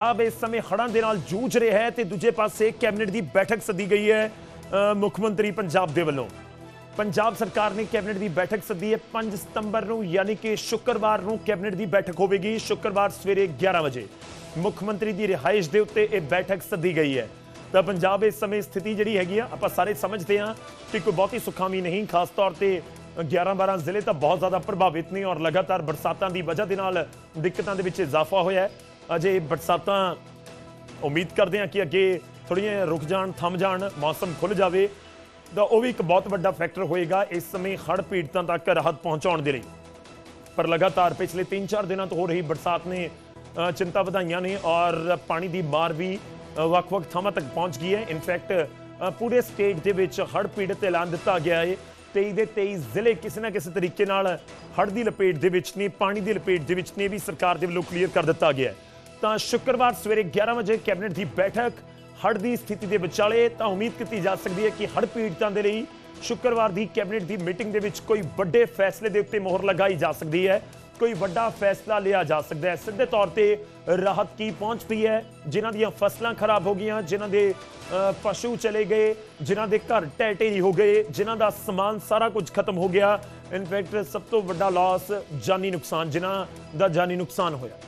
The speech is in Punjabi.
ਪੰਜਾਬ ਇਸ ਸਮੇਂ ਹੜ੍ਹਾਂ ਦੇ ਨਾਲ ਜੂਝ ਰਿਹਾ ਹੈ ਤੇ ਦੂਜੇ ਪਾਸੇ ਕੈਬਨਿਟ ਦੀ ਬੈਠਕ ਸੱਦੀ ਗਈ ਹੈ ਮੁੱਖ ਮੰਤਰੀ ਪੰਜਾਬ ਦੇ ਵੱਲੋਂ। ਪੰਜਾਬ ਸਰਕਾਰ ਨੇ ਕੈਬਨਿਟ ਦੀ ਬੈਠਕ ਸੱਦੀ ਹੈ 5 ਸਤੰਬਰ ਨੂੰ, ਯਾਨੀ ਕਿ ਸ਼ੁੱਕਰਵਾਰ ਨੂੰ ਕੈਬਨਿਟ ਦੀ ਬੈਠਕ ਹੋਵੇਗੀ, ਸ਼ੁੱਕਰਵਾਰ ਸਵੇਰੇ 11 ਵਜੇ। ਮੁੱਖ ਮੰਤਰੀ ਦੀ ਰਿਹਾਇਸ਼ ਦੇ ਉੱਤੇ ਇਹ ਬੈਠਕ ਸੱਦੀ ਗਈ ਹੈ। ਤਾਂ ਪੰਜਾਬ ਇਸ ਸਮੇਂ ਸਥਿਤੀ ਜਿਹੜੀ ਹੈਗੀ ਆ, ਆਪਾਂ ਸਾਰੇ ਸਮਝਦੇ ਹਾਂ ਕਿ ਕੋਈ ਬਹੁਤੀ ਸੁਖਾਮੀ ਨਹੀਂ, ਖਾਸ ਤੌਰ ਤੇ 11-12 ਜ਼ਿਲ੍ਹੇ ਤਾਂ ਬਹੁਤ ਜ਼ਿਆਦਾ ਪ੍ਰਭਾਵਿਤ ਨੇ ਔਰ ਲਗਾਤਾਰ ਬਰਸਾਤਾਂ ਦੀ ਵਜ੍ਹਾ ਦੇ ਨਾਲ ਦਿੱਕਤਾਂ ਦੇ ਵਿੱਚ ਇਜ਼ਾਫਾ ਹੋਇਆ ਹੈ। ਅਜੇ ਬਰਸਾਤਾਂ, ਉਮੀਦ ਕਰਦੇ ਹਾਂ ਕਿ ਅੱਗੇ ਥੋੜੀਆਂ ਰੁਕ ਜਾਣ, ਥੰਮ ਜਾਣ, ਮੌਸਮ ਖੁੱਲ ਜਾਵੇ, ਤਾਂ ਉਹ ਵੀ ਇੱਕ ਬਹੁਤ ਵੱਡਾ ਫੈਕਟਰ ਹੋਏਗਾ ਇਸ ਸਮੇਂ ਹੜ੍ਹ ਪੀੜਤਾਂ ਤੱਕ ਰਾਹਤ ਪਹੁੰਚਾਉਣ ਦੇ ਲਈ। ਪਰ ਲਗਾਤਾਰ ਪਿਛਲੇ 3-4 ਦਿਨਾਂ ਤੋਂ ਹੋ ਰਹੀ ਬਰਸਾਤ ਨੇ ਚਿੰਤਾ ਵਧਾਈਆਂ ਨੇ ਔਰ ਪਾਣੀ ਦੀ ਮਾਰ ਵੀ ਵੱਖ-ਵੱਖ ਥਾਵਾਂ ਤੱਕ ਪਹੁੰਚ ਗਈ ਹੈ। ਇਨਫੈਕਟ ਪੂਰੇ ਸਟੇਟ ਦੇ ਵਿੱਚ ਹੜ੍ਹ ਪੀੜਤ ਐਲਾਨ ਦਿੱਤਾ ਗਿਆ ਹੈ। 23 ਦੇ 23 ਜ਼ਿਲ੍ਹੇ ਕਿਸੇ ਨਾ ਕਿਸੇ ਤਰੀਕੇ ਨਾਲ ਹੜ੍ਹ ਦੀ ਲਪੇਟ ਦੇ ਵਿੱਚ ਨੇ, ਪਾਣੀ ਦੀ ਲਪੇਟ ਦੇ ਵਿੱਚ ਨੇ ਵੀ ਸਰਕਾਰ ਦੇ ਵੱਲੋਂ ਕਲੀਅਰ ਕਰ ਦਿੱਤਾ ਗਿਆ ਹੈ। ਤਾਂ ਸ਼ੁੱਕਰਵਾਰ ਸਵੇਰੇ 11 ਵਜੇ ਕੈਬਨਿਟ ਦੀ ਬੈਠਕ ਹੜ੍ਹ ਦੀ ਸਥਿਤੀ ਦੇ ਵਿਚਾਲੇ ਤਾਂ ਉਮੀਦ ਕੀਤੀ ਜਾ ਸਕਦੀ ਹੈ ਕਿ ਹੜ੍ਹ ਪੀੜਤਾਂ ਦੇ ਲਈ ਸ਼ੁੱਕਰਵਾਰ ਦੀ ਕੈਬਨਿਟ ਦੀ ਮੀਟਿੰਗ ਦੇ ਵਿੱਚ ਕੋਈ ਵੱਡੇ ਫੈਸਲੇ ਦੇ ਉੱਤੇ ਮੋਹਰ ਲਗਾਈ ਜਾ ਸਕਦੀ ਹੈ, ਕੋਈ ਵੱਡਾ ਫੈਸਲਾ ਲਿਆ ਜਾ ਸਕਦਾ ਹੈ। ਸਿੱਧੇ ਤੌਰ ਤੇ ਰਾਹਤ ਕੀ ਪਹੁੰਚਦੀ ਹੈ? ਜਿਨ੍ਹਾਂ ਦੀਆਂ ਫਸਲਾਂ ਖਰਾਬ ਹੋ ਗਈਆਂ, ਜਿਨ੍ਹਾਂ ਦੇ ਪਸ਼ੂ ਚਲੇ ਗਏ, ਜਿਨ੍ਹਾਂ ਦੇ ਘਰ ਢਹਿ ਢੇਰੀ ਹੋ ਗਏ, ਜਿਨ੍ਹਾਂ ਦਾ ਸਮਾਨ ਸਾਰਾ ਕੁਝ ਖਤਮ ਹੋ ਗਿਆ। ਇਨਫੈਕਟ ਸਭ ਤੋਂ ਵੱਡਾ ਲਾਸ ਜਾਨੀ ਨੁਕਸਾਨ, ਜਿਨ੍ਹਾਂ ਦਾ ਜਾਨੀ ਨੁਕਸਾਨ ਹੋਇਆ।